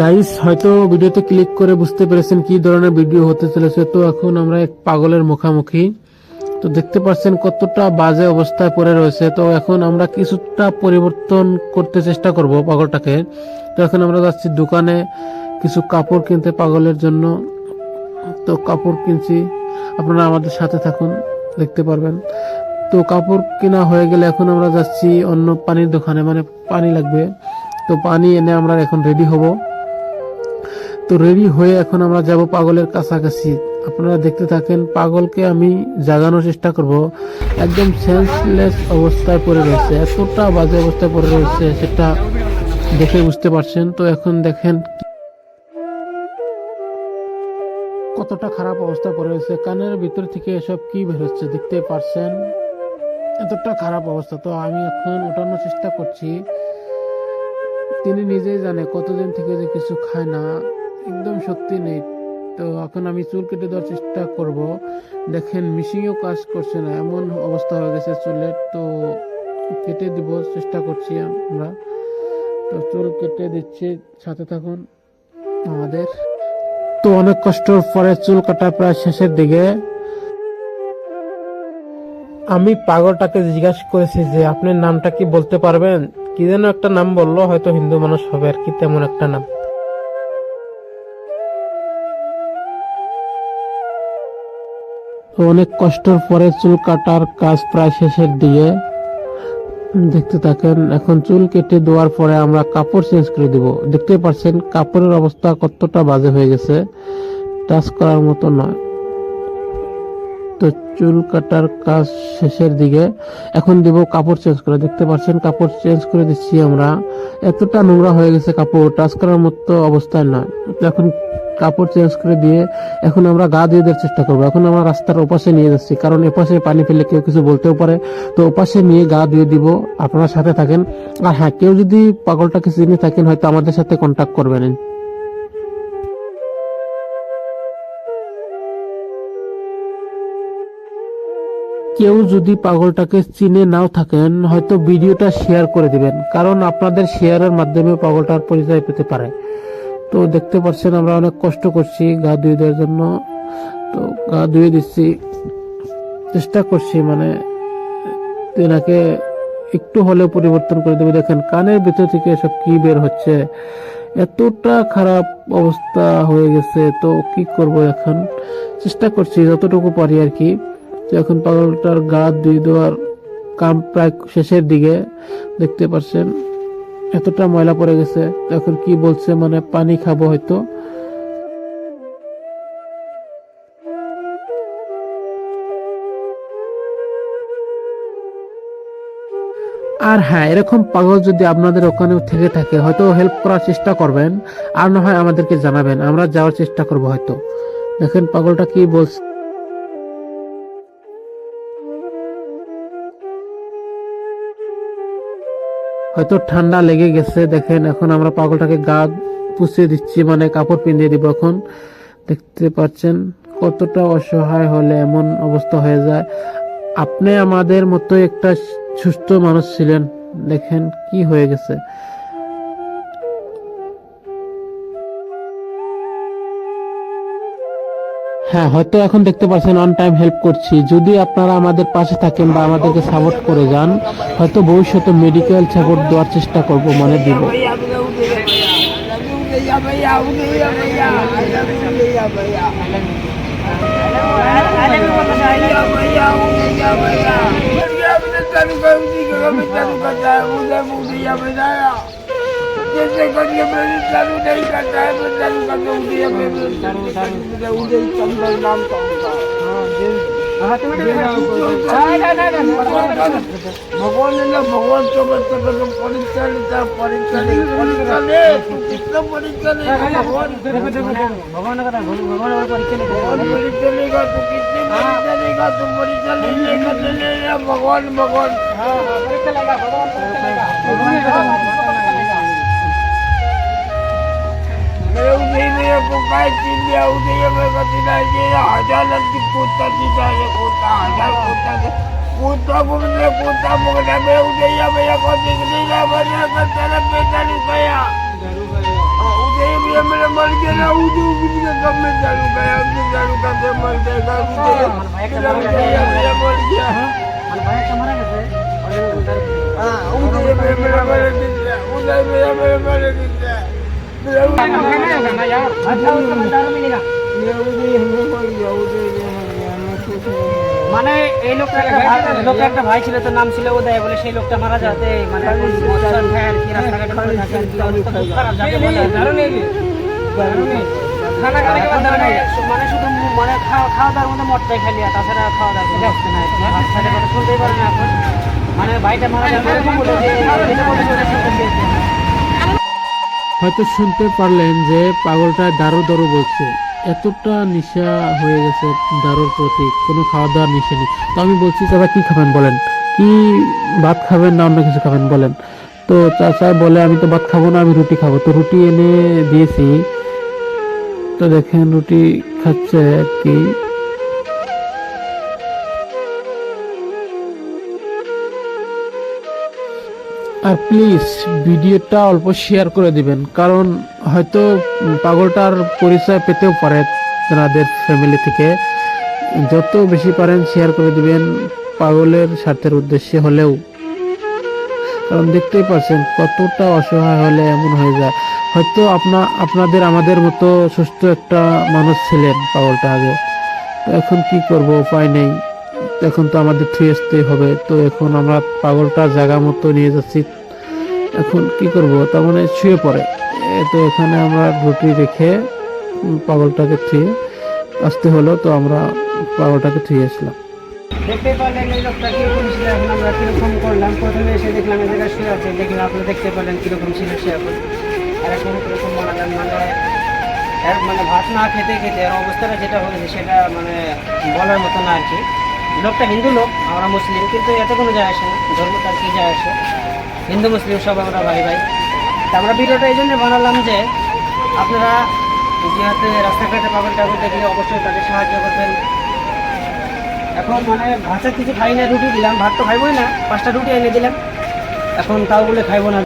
Guys হয়তো ভিডিওতে click করে বুঝতে পেরেছেন কি ধরনের ভিডিও হতে চলেছে। তো এখন আমরা এক পাগলের মুখামুখি। তো দেখতে পাচ্ছেন কতটা বাজে অবস্থায় পড়ে রয়েছে। তো এখন আমরা কিছুটা পরিবর্তন করতে চেষ্টা করব পাগলটাকে। তো এখন আমরা যাচ্ছি দোকানে কিছু কাপড় কিনতে পাগলের জন্য। তো কাপড় কিনছি। আপনারা আমাদের সাথে থাকুন, দেখতে পারবেন। তো কাপড় কেনা হয়ে গেলে এখন আমরা যাচ্ছি অন্য পানির দোকানে মানে পানি লাগবে। তো পানি এনে আমরা এখন রেডি হব। তো রেডি হয়ে এখন আমরা যাব পাগলের কাছাকাছি। আপনারা দেখতে থাকেন, পাগলকে আমি জাগানোর চেষ্টা করব। একদম সেন্সলেস অবস্থায় পড়ে রয়েছে। এতটা বাজে অবস্থায় পড়ে রয়েছে, সেটা দেখে বুঝতে পারছেন। তো এখন দেখেন কতটা খারাপ অবস্থা পড়ে রয়েছে। কানের ভিতর থেকে এসব কি বের হচ্ছে দেখতে পারছেন? এতটা খারাপ অবস্থা। তো আমি এখন ওঠানোর চেষ্টা করছি। তিনি নিজেই জানে কতদিন থেকে যে কিছু খায় না, একদম শক্তি নেই। তো এখন আমি চুল কেটে দেওয়ার চেষ্টা করব। দেখেন মিশিংও কাজ করছে না, এমন অবস্থা হয়ে গেছে চুলের তো কেটে দিব, চেষ্টা করছি আমরা। তো চুল কেটে দিচ্ছি, সাথে থাকুন আমাদের। তো অনেক কষ্টর পরে চুল কাটা প্রায় শেষের দিকে। আমি পাগলটাকে জিজ্ঞাসা করেছি যে, আপনার নামটা কি বলতে পারবেন? কি যেন একটা নাম বলল, হয়তো হিন্দু মানুষ হবে, আর কি তেমন একটা নাম। অনেক কষ্টের পরে চুল কাটার কাজ প্রায় শেষের দিকে। দেখতে থাকেন, এখন চুল কেটে দেওয়ার পরে আমরা কাপড় চেঞ্জ করে দিব। দেখতে পাচ্ছেন, কাপড়ের অবস্থা কতটা বাজে হয়ে গেছে। টাচ করার মতো নয়। চুল কাটার কাজ শেষের দিকে। এখন দিব কাপড় চেঞ্জ করে। দেখতে পাচ্ছেন, কাপড় চেঞ্জ করে দিচ্ছি আমরা। এতটা নোংরা হয়ে গেছে কাপড়, টাচ করার মতো অবস্থায় নয়। এখন কাপড় চেঞ্জ করে দিয়ে এখন আমরা গা ধুয়ে দেওয়ার চেষ্টা করব। এখন আমরা রাস্তার ওপাশে নিয়ে যাচ্ছি। কারণ এপাশে পানি ফেলে কেউ কিছু বলতেও পারে। তো ওপাশে নিয়ে গা ধুয়ে দিব। আপনারা সাথে থাকেন। আর হ্যাঁ কেউ যদি পাগলটাকে চিনে থাকেন, হয়তো আমাদের সাথে কন্ট্যাক্ট করবেন। কেউ যদি পাগলটাকে চিনে নাও থাকেন, হয়তো ভিডিওটা শেয়ার করে দিবেন। কারণ আপনাদের শেয়ারের মাধ্যমে পাগলটার পরিচয় পেতে পারে। তো দেখতে পাচ্ছেন, আমরা অনেক কষ্ট করছি, গা ধুয়ে দেওয়ার জন্য। তো গা ধুয়ে দিচ্ছি। চেষ্টা করছি মানে তেনাকে একটু হলেও পরিবর্তন করে দেবে। দেখেন, কানের ভিতর থেকে সব কি বের হচ্ছে? এতটা খারাপ অবস্থা হয়ে গেছে, তো কি করব এখন? চেষ্টা করছি, যতটুকু পারি আর কি। এখন পাগলটার গা ধুয়ে দেওয়ার কাম প্রায় শেষের দিকে দেখতে পাচ্ছেন এতটা ময়লা পড়ে গেছে, এখন কি বলছে মানে পানি খাব হয়তো। আর হ্যাঁ এরকম পাগল যদি আপনাদের ওখানে থেকে থাকে, হয়তো হেল্প করার চেষ্টা করবেন, আর না হয় আমাদেরকে জানাবেন, আমরা যাওয়ার চেষ্টা করব হয়তো। দেখেন পাগলটা কি বলছে। হয়তো ঠান্ডা লেগে গেছে। দেখেন, এখন আমরা পাগলটাকে গা পুষিয়ে দিচ্ছি মানে কাপড় পিঁধিয়ে দিব এখন। দেখতে পাচ্ছেন, কতটা অসহায় হলে এমন অবস্থা হয়ে যায়। আপনি আমাদের মতো একটা সুস্থ মানুষ ছিলেন। দেখেন কি হয়ে গেছে। হ্যাঁ হয়তো এখন দেখতে পাচ্ছেন অন টাইম হেল্প করছি যদি আপনারা আমাদের পাশে থাকেন বা আমাদেরকে সাপোর্ট করে যান হয়তো ভবিষ্যতে মেডিকেল সাপোর্ট দেওয়ার চেষ্টা করব মানে দিব जैसे करिए मेरी चालू नहीं करता है मैं चालू कर दूँ दिया मैं उदय चंद्र नाम का उनका भगवान ने ना भगवान को बच्चे को तो परीक्षा लेता परीक्षा ले परीक्षा ले तू कितना परीक्षा लेगा भगवान भगवान परीक्षा लेगा तू कितनी परीक्षा लेगा तू परीक्षा ले लेगा ले लेगा भगवान भगवान मैं उदय मेरे को काय चीन लिया उदय मेरे को दिला ये हजार लड़की कूदता दीदा ये कूदता हजार कूदता दे कूदता मुगले कूदता मुगले मैं उदय मेरे को दिख नहीं रहा बना कर तेरा बेटा नहीं गया उसे भी मेरे मर गया ना उसे किसी का कम में चालू गया उसे चालू करके मर जाएगा उसे मेरा उसे मेरा मर गया हाँ उसे মানে এই লোকটা লোকটা একটা ভাই ছিল তো নাম ছিল উদয়। বলে সেই লোকটা মারা যাতে মানে মানে শুধু মানে খাওয়া খাওয়া দাওয়ার মধ্যে মদটাই খালি আর তাছাড়া খাওয়া দাওয়া শুনতেই পারে না এখন। মানে ভাইটা মারা যাবে হয়তো শুনতে পারলেন যে পাগলটা দারু দারু বলছে। এতটা নেশা হয়ে গেছে দারুর প্রতি, কোনো খাওয়া দাওয়ার নেশা নেই। তো আমি বলছি, চাচা, কি খাবেন বলেন? কি ভাত খাবেন না অন্য কিছু খাবেন বলেন? তো চাচা বলে, আমি তো ভাত খাব না, আমি রুটি খাব। তো রুটি এনে দিয়েছি। তো দেখেন রুটি খাচ্ছে আর কি। আর প্লিজ ভিডিওটা অল্প শেয়ার করে দিবেন। কারণ হয়তো পাগলটার পরিচয় পেতেও পারে তাদের ফ্যামিলি থেকে। যত বেশি পারেন শেয়ার করে দিবেন পাগলের স্বার্থের উদ্দেশ্যে হলেও। কারণ দেখতেই পাচ্ছেন কতটা অসহায় হলে এমন হয়ে যায়। হয়তো আপনা, আপনাদের আমাদের মতো সুস্থ একটা মানুষ ছিলেন পাগলটা আগে। তো এখন কি করব উপায় নেই। এখন তো আমাদের থুয়ে আসতেই হবে, তো এখন আমরা পাগলটা জায়গা মতো নিয়ে যাচ্ছি। এখন কি করব? তার মানে শুয়ে পড়ে। তো এখানে আমরা রুটি রেখে পাগলটাকে থুয়ে আসতে হলো, তো আমরা পাগলটাকে থুয়ে আসলাম। দেখতে পারলেন এই লোকটা কীরকম ছিল এখন? আমরা কীরকম করলাম? প্রথমে এসে দেখলাম এই শুয়ে আছে। দেখলাম আপনি দেখতে পেলেন কীরকম ছিল সে এখন আর এখন কীরকম মানে এর মানে ভাত না খেতে খেতে অবস্থাটা যেটা হয়েছে সেটা মানে বলার মতো না আর কি। লোকটা হিন্দু লোক, আমরা মুসলিম, কিন্তু এত কোনো যায় আসে না ধর্ম তার কি যায় আসে? হিন্দু, মুসলিম সব আমরা ভাই ভাই। তা আমরা ভিডিওটা এই জন্য বানালাম যে আপনারা যেহেতু রাস্তাঘাটে পাবেন টাবেন দেখলে অবশ্যই তাদের সাহায্য করবেন। এখন মানে ভাতের কিছু খাই না, রুটি দিলাম, ভাত তো খাইবই না, পাঁচটা রুটি এনে দিলাম। এখন তাও বলে খাইবো না।